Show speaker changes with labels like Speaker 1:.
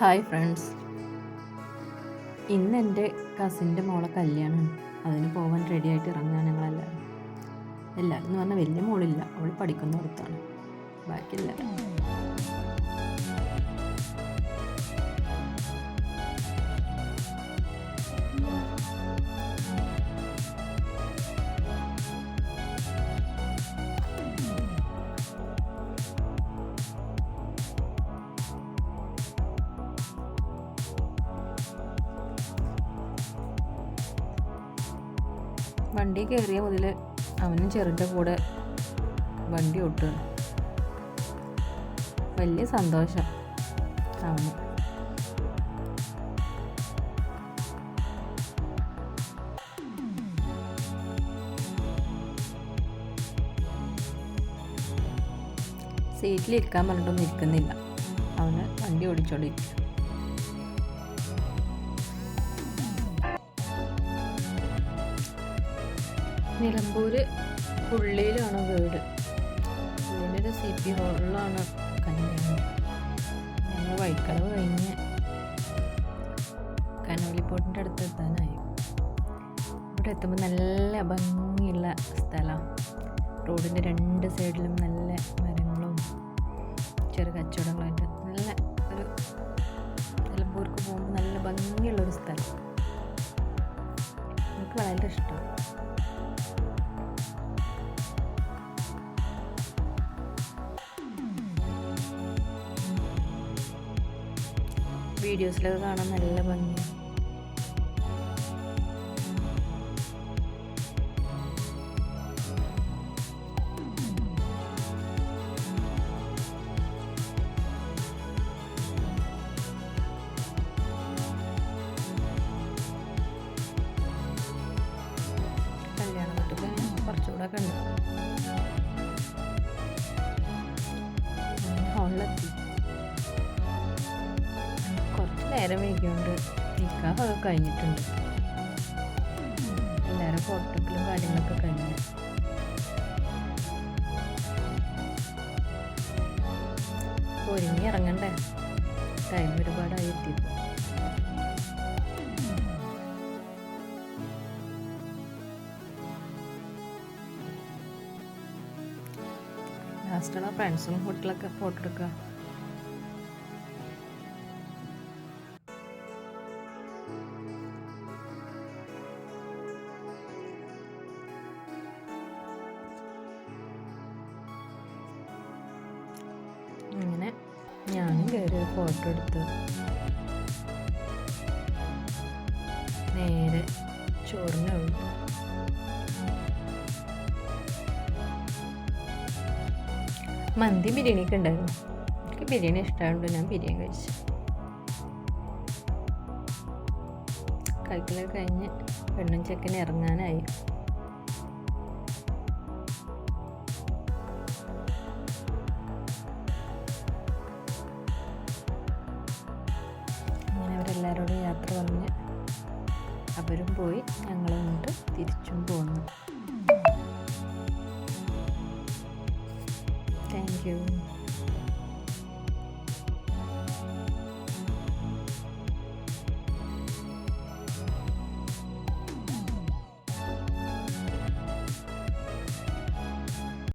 Speaker 1: Hi friends. ഇന്ന് എന്റെ കസിന്റെ മോളെ കല്യാണം അതിന് പോകാൻ റെഡി ആയിട്ട് ഇറങ്ങാൻ ഞങ്ങളെല്ലാവരും. എല്ലാവരും എന്ന് പറഞ്ഞാൽ വലിയ മോളില്ല. അവൾ പഠിക്കുന്നിടത്താണ് ബാക്കി വണ്ടി കയറിയ മുതൽ അവനും ചെറുന്റെ കൂടെ വണ്ടി ഓട്ടുകയാണ് വലിയ സന്തോഷം അവന്. സീറ്റിൽ ഇരിക്കാൻ പറഞ്ഞിട്ടൊന്നും ഇരിക്കുന്നില്ല. അവന് വണ്ടി ഓടിച്ചോണ്ടിരിക്കുക നിലമ്പൂര് പുള്ളിയിലാണ് വീട്. പുള്ളിയുടെ സി പി ഹോളിലാണ് കല്യാണം. ഞങ്ങൾ വൈക്കളവ് കഴിഞ്ഞ് കനോലിപ്പോട്ടിന്റെ അടുത്ത് എത്താനായി. ഇവിടെ എത്തുമ്പോൾ നല്ല ഭംഗിയുള്ള സ്ഥലമാണ് റോഡിന്റെ രണ്ട് സൈഡിലും നല്ല മരങ്ങളും ചെറു കച്ചവടങ്ങളായിട്ട് നല്ല ഒരു നിലമ്പൂർക്ക് പോകുമ്പോൾ നല്ല ഭംഗിയുള്ളൊരു സ്ഥലം. വളരെ ഇഷ്ടമാണ് വീഡിയോസിലൊക്കെ കാണാൻ നല്ല ഭംഗിയാണ്. കുറച്ചുകൂടെ ഒക്കെ ഉണ്ട് ഹോളിലെത്തി കുറച്ച് നേരം വൈകിയോണ്ട് നിൽക്കാഹൊക്കെ കഴിഞ്ഞിട്ടുണ്ട്. എല്ലാവരും ഫോട്ടോക്കിലും കാര്യങ്ങളൊക്കെ കഴിഞ്ഞു. ഒരുങ്ങി ഇറങ്ങണ്ടേ? ടൈം ഒരുപാടായി എത്തിയപ്പോൾ ലാസ്റ്റുള്ള ഫ്രണ്ട്സും ഹോട്ടലൊക്കെ ഫോട്ടോ എടുക്കുക അങ്ങനെ ഞാനും കയറി ഫോട്ടോ എടുത്തു. നേരെ ചോറിന് മന്തി ബിരിയാണി ഒക്കെ ഉണ്ടായിരുന്നു. എനിക്ക് ബിരിയാണി ഇഷ്ടമായതുകൊണ്ട് ഞാൻ ബിരിയാണി കഴിച്ചു. കഴിക്കലൊക്കെ കഴിഞ്ഞ് പെണ്ണും ചെക്കന് ഇറങ്ങാനായി. അങ്ങനെ അവരെല്ലാവരോടും യാത്ര പറഞ്ഞ് അവരും പോയി ഞങ്ങളും കൊണ്ട് തിരിച്ചും പോന്നു. Thank you.